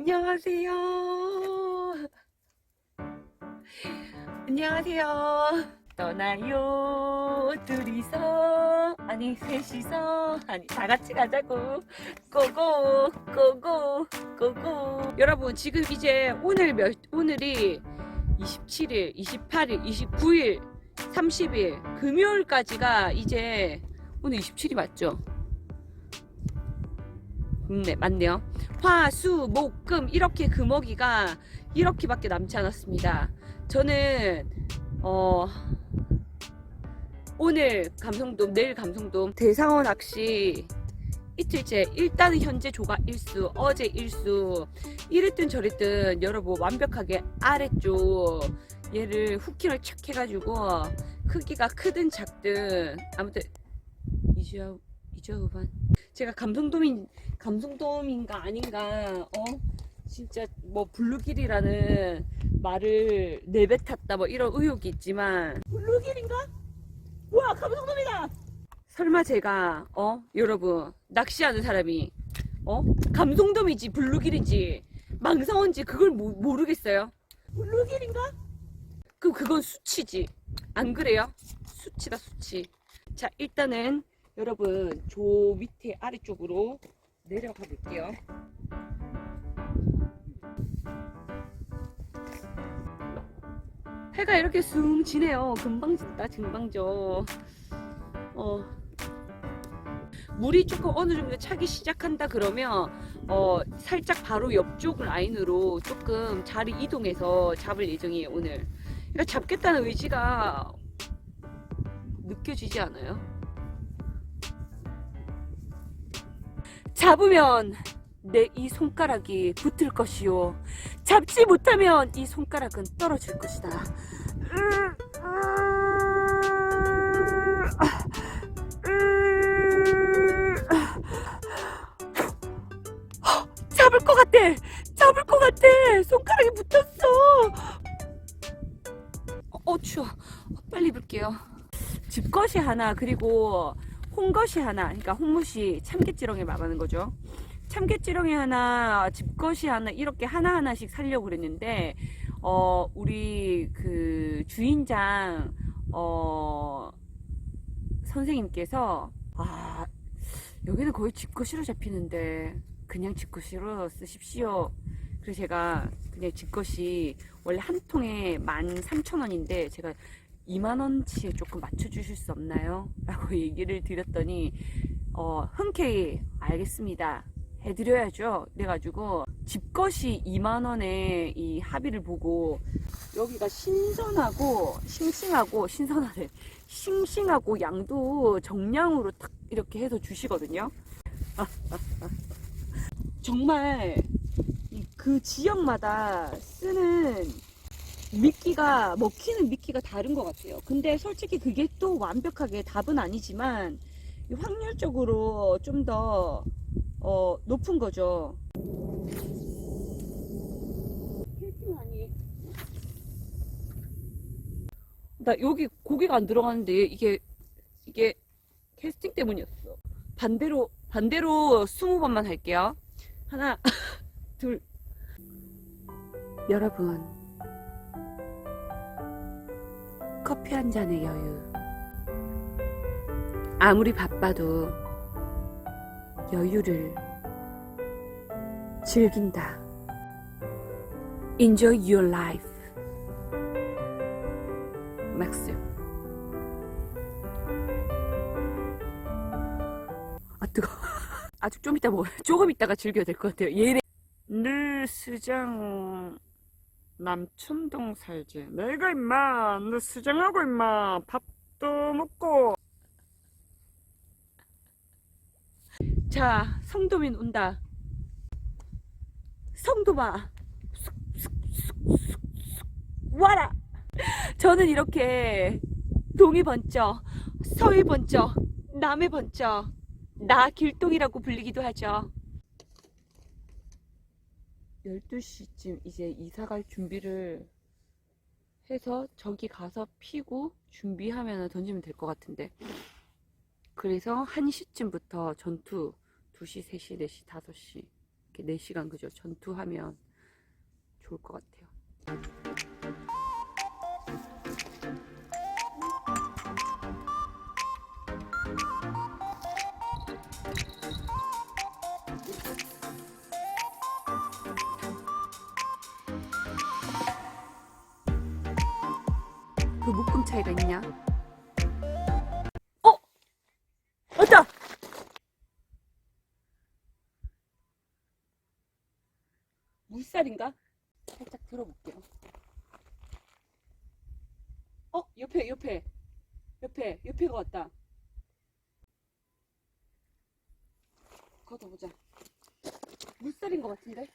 안녕하세요. 안녕하세요. 떠나요 둘이서 아니 셋이서 아니 다 같이 가자고 고고 고고 고고 여러분 지금 이제 오늘 몇 오늘이 27일 28일 29일 30일 금요일까지가 이제 오늘 27이 맞죠? 음, 네 맞네요 화, 수, 목, 금 이렇게 금어기가 이렇게밖에 남지 않았습니다. 저는 어 오늘 감성돔, 내일 감성돔 대상어 낚시 이틀째 일단은 현재 조가 일수, 어제 일수 이랬든 저랬든 여러분 완벽하게 아래쪽 얘를 후킹을 착 해가지고 크기가 크든 작든 아무튼 이주야 이주야 우반. 제가 감성돔인 감성돔인가 아닌가 어? 진짜 뭐 블루길이라는 말을 내뱉었다 뭐 이런 의혹이 있지만. 블루길인가? 와 감성돔이다! 설마 제가 어 여러분 낚시하는 사람이 어? 감성돔이지 블루길이지 망상어인지 그걸 모, 모르겠어요? 블루길인가? 그럼 그건 수치지. 안 그래요? 수치다 수치. 자 일단은 여러분 조 밑에 아래쪽으로 내려가 볼게요. 해가 이렇게 숭 지네요. 금방 진다, 금방 져. 어. 물이 조금 어느 정도 차기 시작한다 그러면 어 살짝 바로 옆쪽 라인으로 조금 자리 이동해서 잡을 예정이에요 오늘. 그러니까 잡겠다는 의지가 느껴지지 않아요? 잡으면 내 이 손가락이 붙을 것이요. 잡지 못하면 이 손가락은 떨어질 것이다. 잡을 것 같아. 잡을 것 같아. 손가락이 붙었어. 어, 추워. 빨리 입을게요. 집것이 하나 그리고 홍것이 하나, 그러니까 홍무시 참깨지렁이 말하는 거죠. 참깨지렁이 하나, 집것이 하나 이렇게 하나 하나씩 살려고 그랬는데 어 우리 그 주인장 어 선생님께서 아 여기는 거의 집것이로 잡히는데 그냥 집것이로 쓰십시오. 그래서 제가 그냥 집것이 원래 한 통에 13,000원인데 제가 2만원치에 조금 맞춰주실 수 없나요? 라고 얘기를 드렸더니 어, 흔쾌히 알겠습니다. 해드려야죠. 그래가지고 집것이 2만원에 이 합의를 보고 여기가 신선하고 싱싱하고 신선하네 싱싱하고 양도 정량으로 탁 이렇게 해서 주시거든요. 정말 이그 지역마다 쓰는 미끼가 먹히는 미끼가 다른 것 같아요. 근데 솔직히 그게 또 완벽하게 답은 아니지만 이 확률적으로 좀더 어, 높은 거죠. 나 여기 고기가 안 들어가는데 이게 이게 캐스팅 때문이었어. 반대로 반대로 20번만 할게요. 하나 둘 여러분 커피 한 잔의 여유. 아무리 바빠도 여유를 즐긴다. Enjoy your life. 맥스. 아 뜨거. 아직 좀 이따 먹어. 조금 이따가 즐겨야 될 것 같아요. 늘 수장 남천동 살지. 내가 임마 너 수장하고 임마 밥도 먹고. 자 성도민 온다. 성도마 와라. 저는 이렇게 동이 번쩍, 서이 번쩍, 남해 번쩍, 나 길동이라고 불리기도 하죠. 12시쯤 이제 이사 갈 준비를 해서 저기 가서 피고 준비하면 던지면 될 것 같은데. 그래서 1시쯤부터 전투 2시, 3시, 4시, 5시 이렇게 4시간 그죠? 전투하면 좋을 것 같아요. 물살인가? 살짝 들어볼게요. 어? 옆에, 옆에. 옆에, 옆에가 왔다. 걷어보자. 물살인 것 같은데?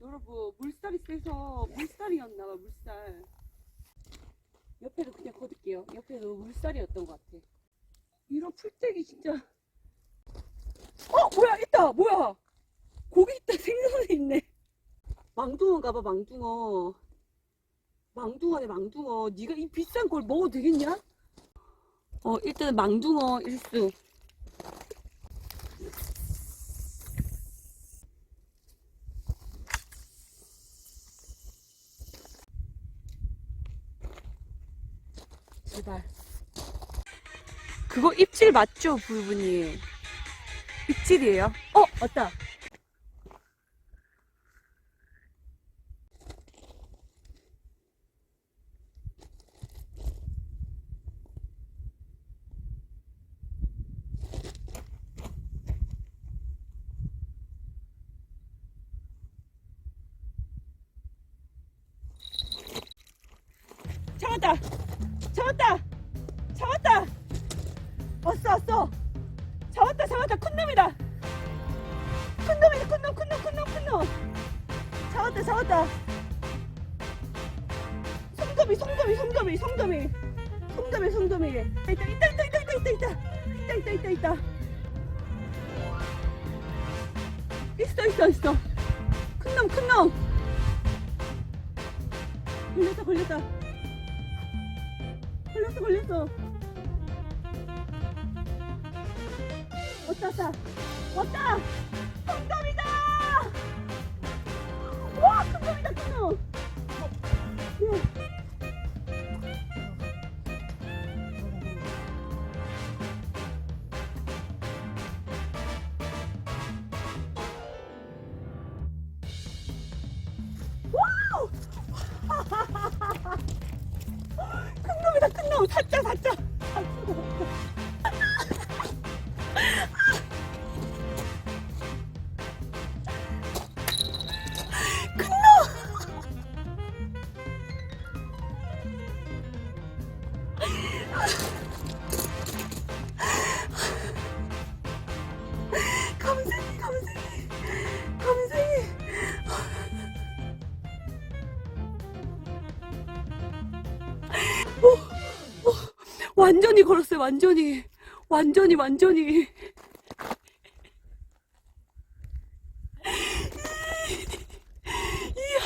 여러분, 물살이 세서 물살이었나봐, 물살. 옆에도 그냥 걷을게요. 옆에도 물살이었던 것 같아. 이런 풀떼기 진짜. 어, 뭐야, 있다, 뭐야. 고기 있다, 생선에 있네. 망둥어인가 봐, 망둥어. 망둥어네, 망둥어. 네가 이 비싼 걸 먹어도 되겠냐? 어, 일단 망둥어 일수. 제발. 그거 입질 맞죠, 부부님? 입질이에요? 어, 맞다. 왔어, 왔어! 잡았다, 잡았다! 큰 놈이다! 큰 놈이다, 큰 놈, 큰 놈, 큰 놈, 큰 놈! 잡았다, 잡았다! 송도미, 송도미, 송도미, 송도미! 송도미, 송도미! 있다, 있다, 있다, 있다, 있다, 있다, 있다! 있다, 있다, 있다, 있다! 있어, 있어, 있어! 큰 놈, 큰 놈! 걸렸다, 걸렸다! 걸렸어 걸렸어 왔다 왔다 왔다 큰놈이다 완전히 걸었어요 완전히 완전히 완전히 이야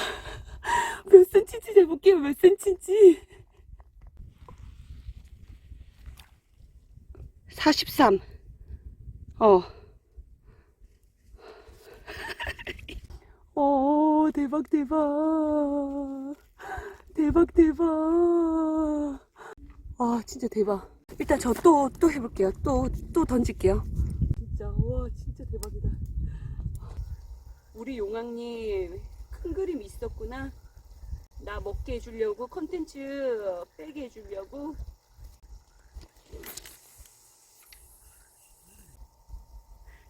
몇 센치인지 재볼게요 몇 센치인지 43 어. 오, 대박, 대박. 대박, 대박. 아, 진짜 대박. 일단 저 또, 또 해볼게요. 또, 또 던질게요. 진짜, 와, 진짜 대박이다. 우리 용왕님, 큰 그림이 있었구나. 나 먹게 해주려고, 컨텐츠 빼게 해주려고.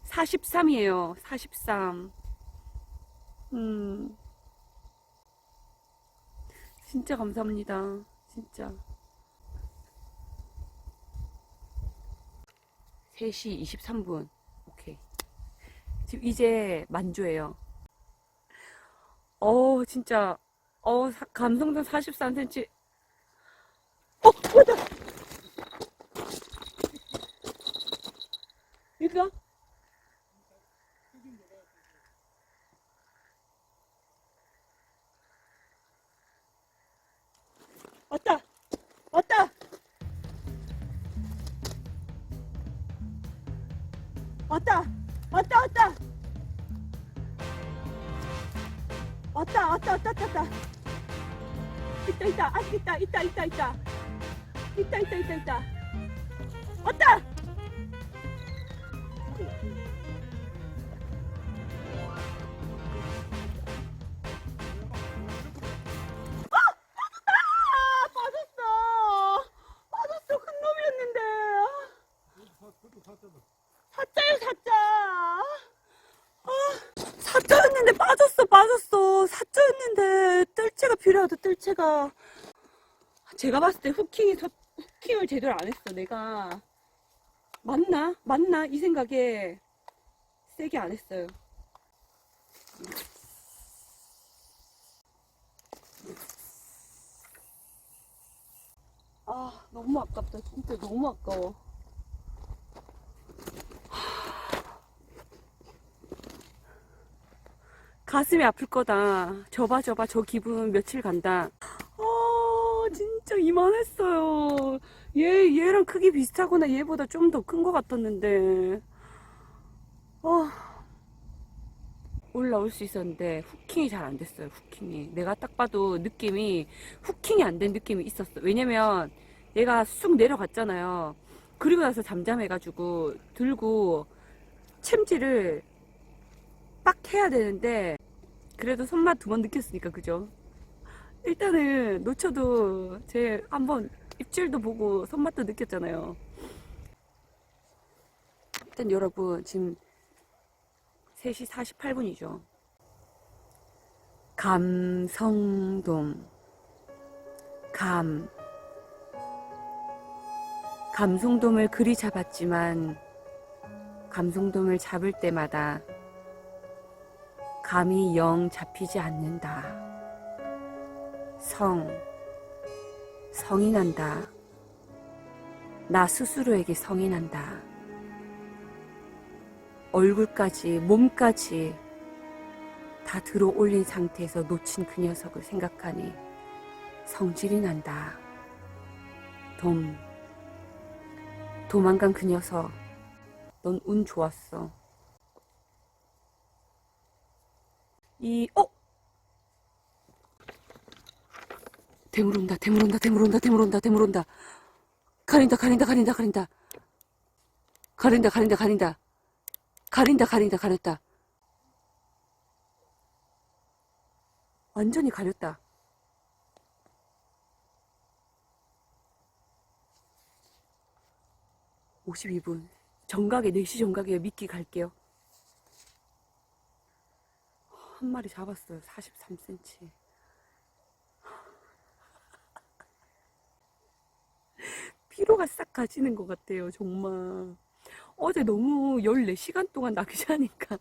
(43이에요) (43) 음 진짜 감사합니다 진짜 3시 23분. 오케이. 지금 이제 만조예요. 어, 진짜. 어, 사- 감성돔 43cm. 어, 맞다! 이거? 왔다 왔다 왔다 왔다 왔다. 있다 있다 아직 있다 있다 있다 있다. 있다 있다 있다 있다. 왔다 뜰채가 제가 봤을 때 후킹이 저- 후킹을 제대로 안 했어. 내가 맞나? 맞나? 이 생각에 세게 안 했어요. 아 너무 아깝다. 진짜 너무 아까워 가슴이 아플 거다. 저봐, 저봐, 저 기분 며칠 간다. 아, 진짜 이만했어요. 얘, 얘랑 크기 비슷하거나 얘보다 좀 더 큰 것 같았는데. 아, 올라올 수 있었는데, 후킹이 잘 안 됐어요, 후킹이. 내가 딱 봐도 느낌이, 후킹이 안 된 느낌이 있었어. 왜냐면, 얘가 쑥 내려갔잖아요. 그리고 나서 잠잠해가지고, 들고, 챔질을 빡 해야 되는데 그래도 손맛 두 번 느꼈으니까 그죠? 일단은 놓쳐도 제 한번 입질도 보고 손맛도 느꼈잖아요. 일단 여러분 지금 3시 48분이죠. 감성돔 감 감성돔을 그리 잡았지만 감성돔을 잡을 때마다 감이 영 잡히지 않는다. 성, 성이 난다. 나 스스로에게 성이 난다. 얼굴까지, 몸까지 다 들어 올린 상태에서 놓친 그 녀석을 생각하니 성질이 난다. 돔, 도망간 그 녀석, 넌 운 좋았어. 이, 어? 대물 온다, 대물 온다, 대물 온다, 대물 온다, 대물 온다. 가린다, 가린다, 가린다, 가린다. 가린다, 가린다, 가린다. 가린다, 가린다, 가렸다. 완전히 가렸다. 오십이 분 정각에, 4시 정각에 미끼 갈게요. 한 마리 잡았어요. 43cm. 피로가 싹 가지는 것 같아요. 정말. 어제 너무 14시간 동안 낚시하니까.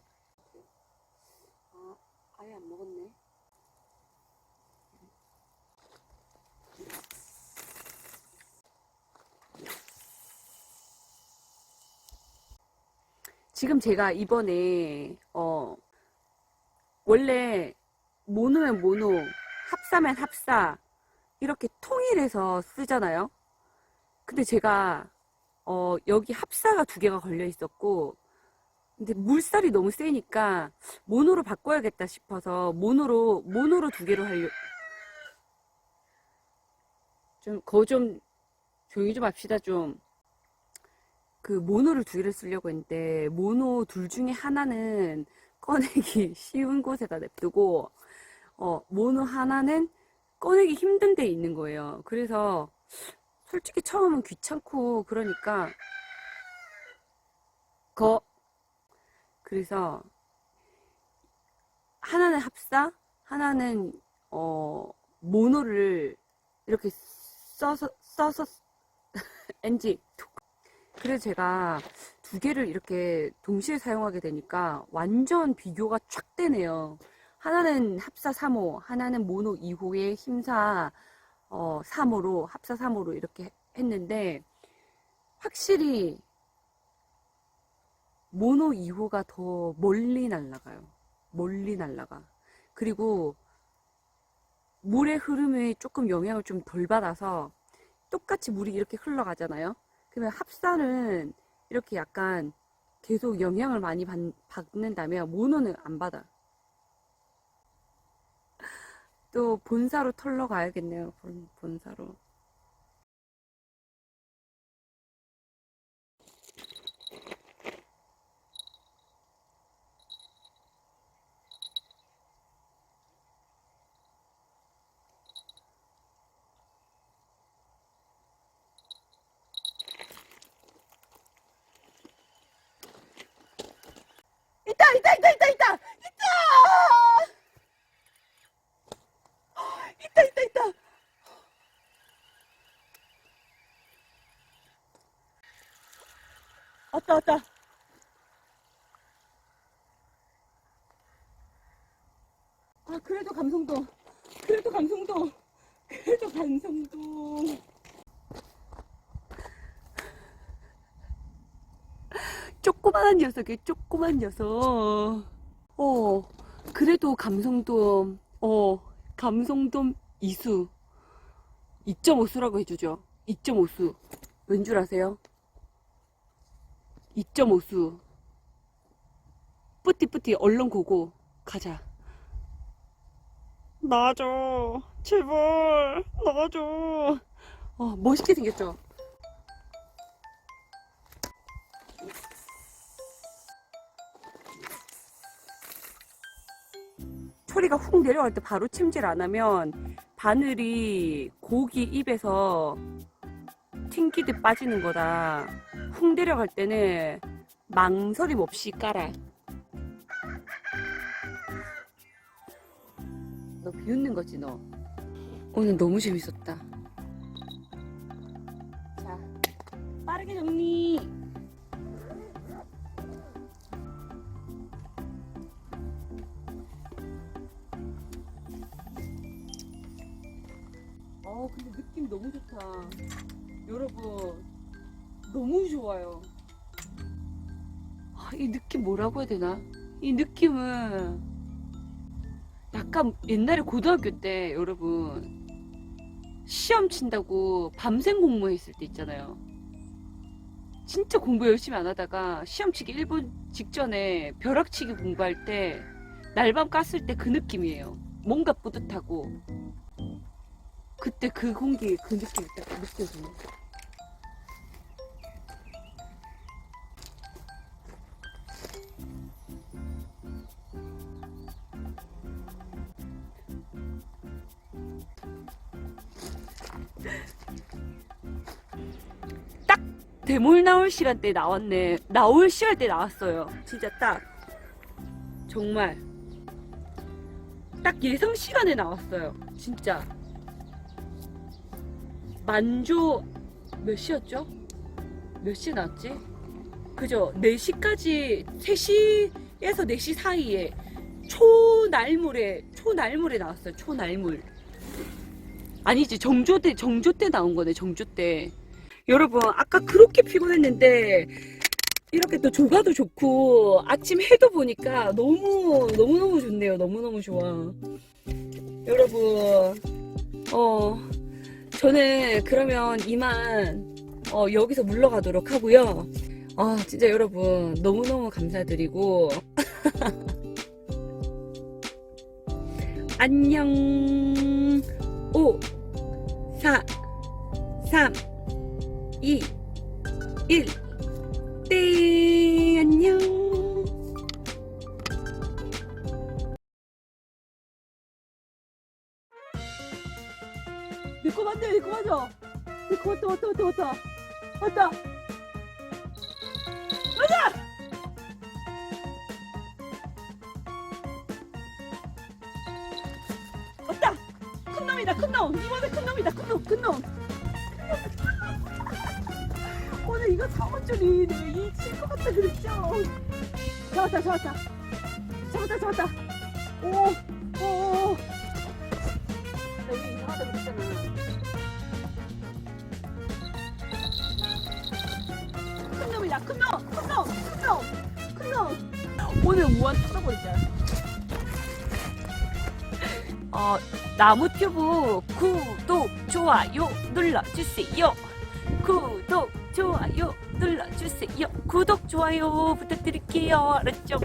아, 아예 안 먹었네. 지금 제가 이번에, 어, 원래 모노면 모노, 합사면 합사 이렇게 통일해서 쓰잖아요. 근데 제가 어 여기 합사가 두 개가 걸려 있었고 근데 물살이 너무 세니까 모노로 바꿔야겠다 싶어서 모노로 모노로 두 개로 하려 좀 거 좀 조용히 좀 합시다 좀. 그 모노를 두 개를 쓰려고 했는데 모노 둘 중에 하나는 꺼내기 쉬운 곳에다 냅두고 어 모노 하나는 꺼내기 힘든 데 있는 거예요. 그래서 솔직히 처음은 귀찮고 그러니까 거 그래서 하나는 합사 하나는 어 모노를 이렇게 써서 써서 NG 그래서 제가 두 개를 이렇게 동시에 사용하게 되니까 완전 비교가 촥 되네요. 하나는 합사 3호, 하나는 모노 2호의 힘사 어, 3호로, 합사 3호로 이렇게 했는데, 확실히 모노 2호가 더 멀리 날아가요. 멀리 날아가. 그리고 물의 흐름이 조금 영향을 좀 덜 받아서 똑같이 물이 이렇게 흘러가잖아요. 그러면 합사는 이렇게 약간 계속 영향을 많이 받, 받는다면 모노는 안 받아. 또 본사로 털러 가야겠네요. 본, 본사로. 있다, 있다, 있다, 있다, 있다, 있다! 있다, 있다, 있다. 왔다, 왔다. 아, 그래도 감성도. 그래도 감성도. 그래도 감성도. 조그만한 녀석이 조그만 녀석. 어, 그래도 감성돔, 어, 감성돔 이수. 2.5수라고 해주죠. 2.5수. 왠 줄 아세요? 2.5수. 뿌띠뿌띠 얼른 고고. 가자. 나와줘. 제발. 나와줘. 어, 멋있게 생겼죠? 초리가 훅 내려갈 때 바로 침질 안 하면 바늘이 고기 입에서 튕기듯 빠지는 거다. 훅 내려갈 때는 망설임 없이 깔아. 너 비웃는 거지 너. 오늘 너무 재밌었다. 자, 빠르게 정리. 어, 근데 느낌 너무 좋다. 여러분, 너무 좋아요. 아, 이 느낌 뭐라고 해야 되나? 이 느낌은 약간 옛날에 고등학교 때 여러분 시험 친다고 밤샘 공부했을 때 있잖아요. 진짜 공부 열심히 안 하다가 시험 치기 1분 직전에 벼락치기 공부할 때 날밤 깠을 때 그 느낌이에요. 뭔가 뿌듯하고 그때 그 공기 그 느낌이 딱 느껴지네. 딱 대물 나올 시간대 나왔네. 나올 시간대 나왔어요. 진짜 딱 정말 딱 예상 시간에 나왔어요. 진짜. 만조 몇 시였죠? 몇 시에 나왔지? 그죠? 4시까지 3시에서 4시 사이에 초날물에 초날물에 나왔어요. 초날물. 아니지 정조 때 정조 때 나온 거네. 정조 때. 여러분 아까 그렇게 피곤했는데 이렇게 또 조가도 좋고 아침 해도 보니까 너무 너무 너무 좋네요. 너무 너무 좋아. 여러분 어. 저는 그러면 이만 어, 여기서 물러가도록 하고요. 아, 진짜 여러분 너무너무 감사드리고 안녕 5 4 이거 사온 줄이 이칠것 같다 그랬죠 잡았다 잡았다 잡았다 잡았다 오오오 나 이게 이상하다 그랬잖아 큰 놈이다 큰 놈! 큰 놈! 큰 놈! 큰 놈! 오늘 무한 뜯어버리자 어, 나무튜브 구독, 좋아요 눌러주세요 구독, 좋아요 눌러주세요 구독, 좋아요 부탁드릴게요 알았죠?